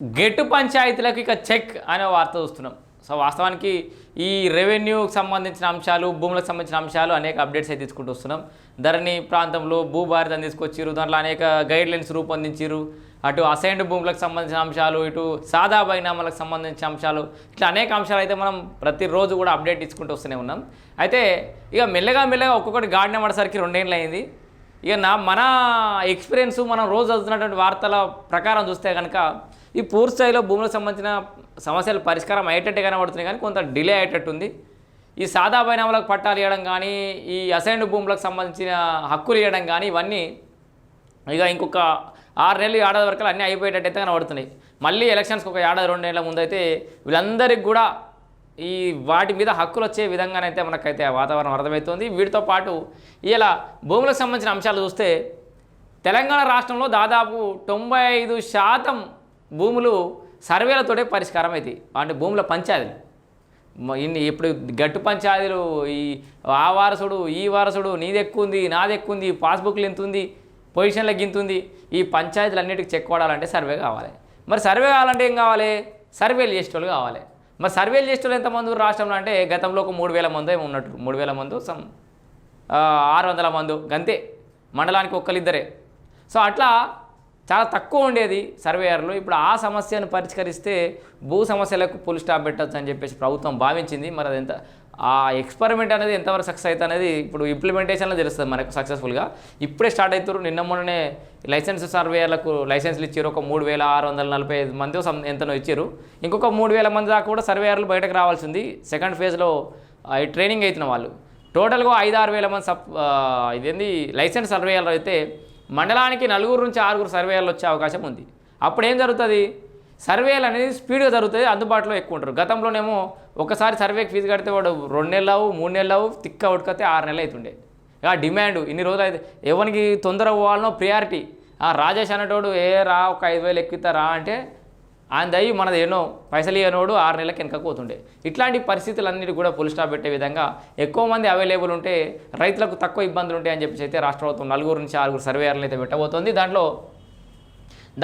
గెట్టు పంచాయతీలకు ఇక చెక్ అనే వార్త చూస్తున్నాం సో వాస్తవానికి ఈ రెవెన్యూకి సంబంధించిన అంశాలు భూములకు సంబంధించిన అంశాలు అనేక అప్డేట్స్ అయితే తీసుకుంటూ వస్తున్నాం. ధరణి ప్రాంతంలో భూభారతం తీసుకొచ్చారు దాంట్లో అనేక గైడ్ లైన్స్ రూపొందించారు అటు అసైన్డ్ భూములకు సంబంధించిన అంశాలు ఇటు సాదా బైనామాలకు సంబంధించిన అంశాలు ఇట్లా అనేక అంశాలు అయితే మనం ప్రతిరోజు కూడా అప్డేట్ ఇచ్చుకుంటూ వస్తూనే ఉన్నాం. అయితే ఇక మెల్లగా మెల్లగా ఒక్కొక్కటి గాడిన పడేసరికి రెండేళ్ళు అయింది. ఇక నా మన ఎక్స్పీరియన్స్ మనం రోజు చదువుతున్నటువంటి వార్తల ప్రకారం చూస్తే కనుక ఈ పూర్తి స్థాయిలో భూములకు సంబంధించిన సమస్యలు పరిష్కారం అయ్యేటట్టే కనబడుతున్నాయి కానీ కొంత డిలే అయ్యేటట్టు ఉంది ఈ సాదా బైనామాలకు పట్టాలు ఇవ్వడం కానీ ఈ అసైన్డ్ భూములకు సంబంధించిన హక్కులు ఇవ్వడం కానీ ఇవన్నీ ఇక ఇంకొక ఆరు నెలలు ఏడాది వరకు అన్నీ అయిపోయేటట్టయితే కనబడుతున్నాయి. మళ్ళీ ఎలక్షన్స్కి ఒక ఏడాది రెండు నెలల ముందు అయితే వీళ్ళందరికీ కూడా ఈ వాటి మీద హక్కులు వచ్చే విధంగానైతే మనకైతే వాతావరణం అర్థమవుతుంది. వీటితో పాటు ఇలా భూములకు సంబంధించిన అంశాలు చూస్తే తెలంగాణ రాష్ట్రంలో దాదాపు తొంభై ఐదు శాతం భూములు సర్వేలతోటే పరిష్కారం అవుతాయి అంటే భూముల పంచాయతీలు. ఇన్ని ఇప్పుడు గట్టు పంచాయతీలు ఈ ఆ వారసుడు ఈ వారసుడు నీది ఎక్కువ ఉంది నాది ఎక్కువ ఉంది పాస్బుక్లు ఎంత ఉంది పొజిషన్లకు గింతుంది ఈ పంచాయతీలు అన్నిటికి చెక్ కొడాలంటే సర్వే కావాలి. మరి సర్వే కావాలంటే ఏం కావాలి? సర్వేలు చేసేటోళ్ళు కావాలి. మరి సర్వేలు చేసేటోళ్ళు ఎంతమంది రాష్ట్రంలో అంటే గతంలో ఒక మూడు వేల మంది ఉన్నట్టు. మూడు వేల మంది సమ్ ఆరు వందల మంది గంతే. మండలానికి ఒక్కరిద్దరే సో అట్లా చాలా తక్కువ ఉండేది సర్వేయర్లు. ఇప్పుడు ఆ సమస్యను పరిష్కరిస్తే భూ సమస్యలకు పుల్ స్టాప్ పెట్టచ్చు అని చెప్పేసి ప్రభుత్వం భావించింది. మరి అది ఎంత ఆ ఎక్స్పెరిమెంట్ అనేది ఎంతవరకు సక్సెస్ అవుతుంది అనేది ఇప్పుడు ఇంప్లిమెంటేషన్లో తెలుస్తుంది మనకు సక్సెస్ఫుల్గా ఇప్పుడే స్టార్ట్ అవుతారు నిన్న మొన్ననే లైసెన్స్ సర్వేయర్లకు లైసెన్స్లు ఇచ్చారు ఒక మూడు వేల ఆరు వందల నలభై ఐదు మంది సం- ఎంతనో ఇచ్చారు ఇంకొక మూడు వేల మంది దాకా కూడా సర్వేయర్లు బయటకు రావాల్సింది. సెకండ్ ఫేజ్లో ట్రైనింగ్ అవుతున్న వాళ్ళు. టోటల్గా ఐదు ఆరు వేల మంది సబ్ ఇదేంది? లైసెన్స్ సర్వేయర్లు అయితే మండలానికి నలుగురు నుంచి ఆరుగురు సర్వేయర్లు వచ్చే అవకాశం ఉంది. అప్పుడు ఏం జరుగుతుంది? సర్వేలు అనేది స్పీడ్గా జరుగుతుంది అందుబాటులో ఎక్కువ ఉంటారు. గతంలోనేమో ఒకసారి సర్వేకి ఫీజు కడితే వాడు రెండు నెలలు అవు మూడు నెలలు అవు తిక్క ఉడకతే ఆరు నెలలు అవుతుండే ఇక డిమాండ్ ఇన్ని రోజులు అయితే ఎవరికి తొందర పోవాలనో ప్రియారిటీ రాజేష్ అనేటోడు ఏ రా ఒక ఐదు వేలు ఎక్కుతా రా అంటే ఆయన దయ్యి మనది ఎన్నో పైసలు ఇవ్వనోడు ఆరు నెలలకు వెనకపోతుండే ఇట్లాంటి పరిస్థితులన్నిటి కూడా పుల్ స్టాప్ పెట్టే విధంగా ఎక్కువ మంది అవైలబుల్ ఉంటే రైతులకు తక్కువ ఇబ్బందులు ఉంటాయని చెప్పేసి అయితే రాష్ట్ర ప్రభుత్వం నలుగురు నుంచి ఆరుగురు సర్వేయర్లు అయితే పెట్టబోతోంది. దాంట్లో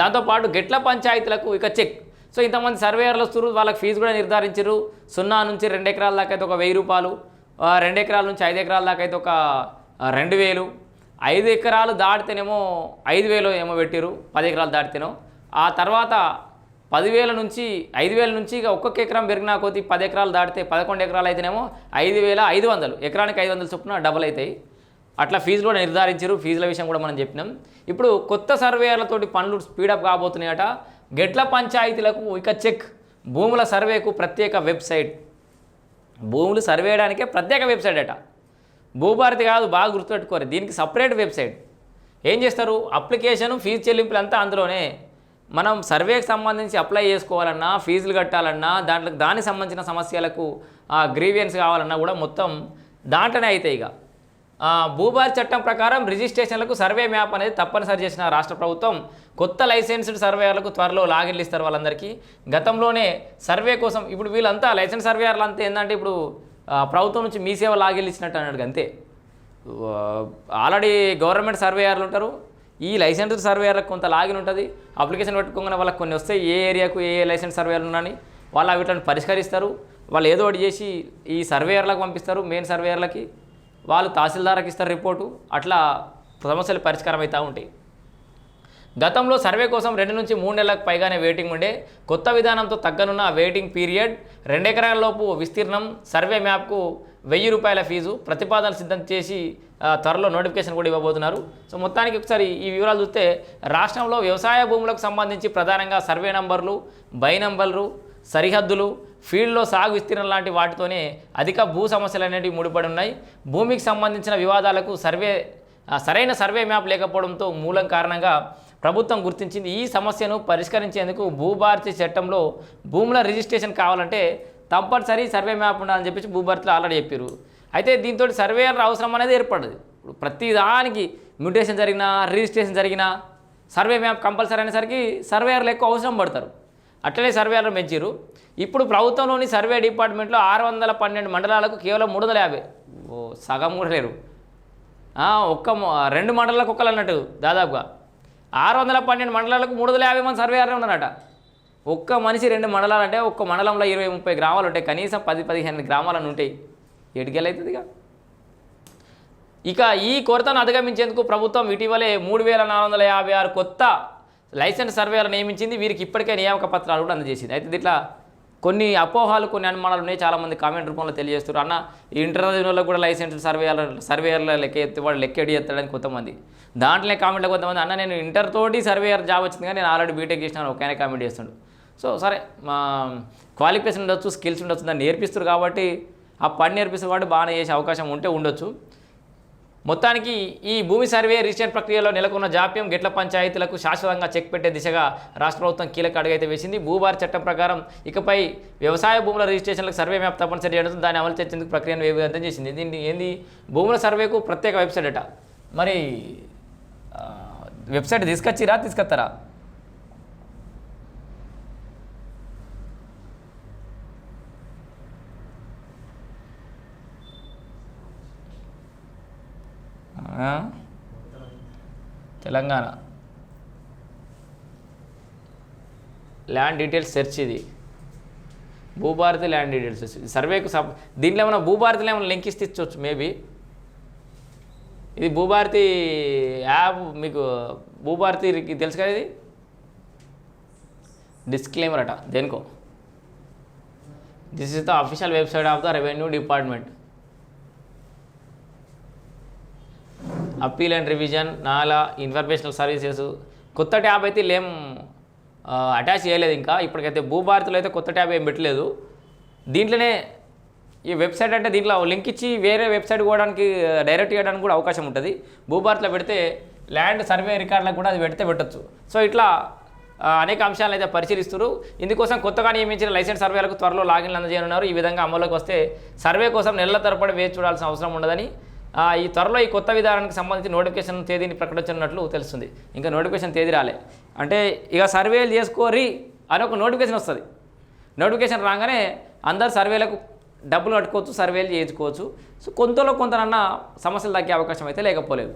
దాంతోపాటు గెట్ల పంచాయతీలకు ఇక చెక్ సో ఇంతమంది సర్వేయర్లు వస్తున్నారు వాళ్ళకి ఫీజు కూడా నిర్ధారించారు సున్నా నుంచి రెండు ఎకరాల దాకా అయితే ఒక వెయ్యి రూపాయలు రెండు ఎకరాల నుంచి ఐదు ఎకరాల దాకా అయితే ఒక రెండు వేలు. ఐదు ఎకరాలు దాటితేనేమో ఐదు వేలు ఏమో పెట్టిరు పది ఎకరాలు దాటితేనో. ఆ తర్వాత పదివేల నుంచి ఐదు వేల నుంచి ఇక ఒక్కొక్క ఎకరం పెరిగినా కొద్ది పది ఎకరాలు దాటితే పదకొండు ఎకరాలు అయితేనేమో ఐదు వేల ఐదు వందలు. ఎకరానికి ఐదు వందలు చొప్పున డబుల్ అవుతాయి అట్లా ఫీజులు కూడా నిర్ధారించారు. ఫీజుల విషయం కూడా మనం చెప్పినాం. ఇప్పుడు కొత్త సర్వేయర్లతోటి పనులు స్పీడప్ కాబోతున్నాయట. గెట్ల పంచాయతీలకు ఇక చెక్ భూముల సర్వేకు ప్రత్యేక వెబ్సైట్ భూములు సర్వేయడానికే ప్రత్యేక వెబ్సైట్ అట. భూభారతి కాదు బాగా గుర్తుపెట్టుకోరు దీనికి సపరేట్ వెబ్సైట్ ఏం చేస్తారు? అప్లికేషన్ ఫీజు చెల్లింపులు అంతా అందులోనే. మనం సర్వేకి సంబంధించి అప్లై చేసుకోవాలన్నా ఫీజులు కట్టాలన్నా దాంట్లో దానికి సంబంధించిన సమస్యలకు గ్రీవియన్స్ కావాలన్నా కూడా మొత్తం దాంట్లోనే అవుతాయి ఇక. ఆ, చట్టం ప్రకారం రిజిస్ట్రేషన్లకు సర్వే మ్యాప్ అనేది తప్పనిసరి చేసిన రాష్ట్ర ప్రభుత్వం కొత్త లైసెన్స్డ్ సర్వేయర్లకు త్వరలో లాగిన్లు ఇస్తారు వాళ్ళందరికీ. గతంలోనే సర్వే కోసం ఇప్పుడు వీళ్ళంతా లైసెన్స్ సర్వేయర్లు అంతా ఏంటంటే ఇప్పుడు ప్రభుత్వం నుంచి మీ సేవ లాగిన్లు ఇచ్చినట్టు అన్నాడు అంతే. ఆల్రెడీ గవర్నమెంట్ సర్వేయర్లు ఉంటారు. ఈ లైసెన్స్ సర్వేయర్లకు కొంత లాగిన్ ఉంటుంది. అప్లికేషన్ పెట్టుకోగానే వాళ్ళకి కొన్ని వస్తే ఏ ఏరియాకు ఏ లైసెన్స్ సర్వేయర్లు ఉన్నాయని వాళ్ళు వీటిని పరిష్కరిస్తారు. వాళ్ళు ఏదో ఒకటి చేసి ఈ సర్వేయర్లకు పంపిస్తారు మెయిన్ సర్వేయర్లకి. వాళ్ళు తహసీల్దార్కి ఇస్తారు రిపోర్టు. అట్లా సమస్యలు పరిష్కారం అవుతూ ఉంటాయి. గతంలో సర్వే కోసం రెండు నుంచి మూడు నెలలకు పైగానే వెయిటింగ్ ఉండే. కొత్త విధానంతో తగ్గనున్న వెయిటింగ్ పీరియడ్ రెండు లోపు విస్తీర్ణం. సర్వే మ్యాప్కు వెయ్యి రూపాయల ఫీజు ప్రతిపాదనలు సిద్ధం చేసి త్వరలో నోటిఫికేషన్ కూడా ఇవ్వబోతున్నారు. సో మొత్తానికి ఒకసారి ఈ వివరాలు చూస్తే రాష్ట్రంలో వ్యవసాయ భూములకు సంబంధించి ప్రధానంగా సర్వే నంబర్లు బై నంబర్లు సరిహద్దులు ఫీల్డ్లో సాగు విస్తీర్ణం లాంటి వాటితోనే అధిక భూ సమస్యలు అనేవి ముడిపడి ఉన్నాయి భూమికి సంబంధించిన వివాదాలకు సర్వే సరైన సర్వే మ్యాప్ లేకపోవడంతో మూలం కారణంగా ప్రభుత్వం గుర్తించింది ఈ సమస్యను పరిష్కరించేందుకు భూభారతి చట్టంలో భూముల రిజిస్ట్రేషన్ కావాలంటే తప్పనిసరి సర్వే మ్యాప్ ఉండాలని చెప్పేసి భూభర్తలు ఆల్రెడీ చెప్పారు. అయితే దీంతో సర్వేయర్ అవసరం అనేది ఏర్పడదు. ఇప్పుడు ప్రతి దానికి మ్యూటేషన్ జరిగినా రిజిస్ట్రేషన్ జరిగినా సర్వే మ్యాప్ కంపల్సరీ అనేసరికి సర్వేయర్లు ఎక్కువ అవసరం పడతారు. అట్లనే సర్వేయర్లు పెంచారు ఇప్పుడు ప్రభుత్వంలోని సర్వే డిపార్ట్మెంట్లో ఆరు వందల పన్నెండు మండలాలకు కేవలం మూడు వందల యాభై సగం కూడా లేరు. ఒక్క రెండు మండలాలకు ఒక్కలు అన్నట్టు దాదాపుగా. ఆరు వందల పన్నెండు మండలాలకు మూడు వందల యాభై మంది సర్వేయర్లు ఉన్నారట. ఒక్క మనిషి రెండు మండలాలు అంటే ఒక్క మండలంలో ఇరవై ముప్పై గ్రామాలు ఉంటాయి. కనీసం పది పదిహేను గ్రామాలను ఉంటాయి. ఎటుకెళ్ళవుతుందిగా ఇక. ఇక ఈ కొరతను అధిగమించేందుకు ప్రభుత్వం ఇటీవలే మూడు వేల నాలుగు వందల యాభై ఆరు కొత్త లైసెన్స్ సర్వేలు నియమించింది. వీరికి ఇప్పటికే నియామక పత్రాలు కూడా అందజేసింది. అయితే ఇట్లా కొన్ని అపోహాలు కొన్ని అనుమానాలు ఉన్నాయి. చాలామంది కామెంట్ రూపంలో తెలియజేస్తారు అన్న ఈ ఇంటర్వ్యూలో కూడా లైసెన్స్ సర్వేయర్ సర్వేయర్ల లెక్క ఎత్తి వాడు లెక్క ఎడి కొంతమంది. దాంట్లోనే కామెంట్లో కొంతమంది అన్న నేను ఇంటర్ తోటి సర్వేయర్ జాబ్ వచ్చింది కానీ నేను ఆల్రెడీ బీటెక్ చేసినాను ఒకనే కామెంట్ చేస్తున్నాడు సో సరే మా క్వాలిఫికేషన్ ఉండొచ్చు స్కిల్స్ ఉండొచ్చు దాన్ని నేర్పిస్తారు కాబట్టి ఆ పని నేర్పిస్తున్న వాడు బాగానే చేసే అవకాశం ఉంటే ఉండొచ్చు. మొత్తానికి ఈ భూమి సర్వే రిజిస్ట్రేషన్ ప్రక్రియలో నెలకొన్న జాప్యం గెట్ల పంచాయతీలకు శాశ్వతంగా చెక్ పెట్టే దిశగా రాష్ట్ర ప్రభుత్వం కీలక అడుగైతే వేసింది. భూభార చట్టం ప్రకారం ఇకపై వ్యవసాయ భూముల రిజిస్ట్రేషన్లకు సర్వే మ్యాప్ తప్పనిసరి చేయడం దాన్ని అమలు చేసేందుకు ప్రక్రియను వేగవంతం చేసింది. దీన్ని ఏంది? భూముల సర్వేకు ప్రత్యేక వెబ్సైట్ అట. మరి వెబ్సైట్ తీసుకొచ్చిరా తీసుకొస్తారా? తెలంగాణ. ల్యాండ్ డీటెయిల్స్ సెర్చ్ ఇది. భూభారతి ల్యాండ్ డీటెయిల్స్ ఇది సర్వేకు సబ్ దీంట్లో ఏమైనా భూభారతిలో ఏమైనా లింక్ ఇస్తే ఇచ్చవచ్చు మేబీ ఇది భూభారతి యాప్ మీకు భూభారతి తెలుసు కదా ఇది? డిస్క్లైమర్ అట దేనికో. This is the official website of the revenue department appeal and revision NALA informational services. కొత్త ట్యాబ్ అయితే లేం అటాచ్ చేయలేదు ఇంకా. ఇప్పటికైతే భూభారతిలో అయితే కొత్త ట్యాబ్ ఏం పెట్టలేదు. దీంట్లోనే ఈ వెబ్సైట్ అంటే దీంట్లో లింక్ ఇచ్చి వేరే వెబ్సైట్ పోవడానికి డైరెక్ట్ చేయడానికి కూడా అవకాశం ఉంటుంది. భూభారత్లో పెడితే ల్యాండ్ సర్వే రికార్డులకు కూడా అది పెడితే పెట్టచ్చు. సో ఇట్లా అనేక అంశాలను అయితే పరిశీలిస్తారు ఇందుకోసం కొత్తగా నియమించిన లైసెన్స్ సర్వేలకు త్వరలో లాగిన్లు అందజేయనున్నారు. ఈ విధంగా అమల్లోకి వస్తే సర్వే కోసం నెలల తరబడి వేచి చూడాల్సిన అవసరం ఉండదని ఈ త్వరలో ఈ కొత్త విధానానికి సంబంధించి నోటిఫికేషన్ తేదీని ప్రకటించినట్లు తెలుస్తుంది. ఇంకా నోటిఫికేషన్ తేదీ రాలే. అంటే ఇక సర్వేలు చేసుకోరి అని ఒక నోటిఫికేషన్ వస్తుంది. నోటిఫికేషన్ రాగానే అందరు సర్వేలకు డబ్బులు కట్టుకోవచ్చు సర్వేలు చేయించుకోవచ్చు. సో కొంతలో కొంతనన్నా సమస్యలు తగ్గే అవకాశం అయితే లేకపోలేదు.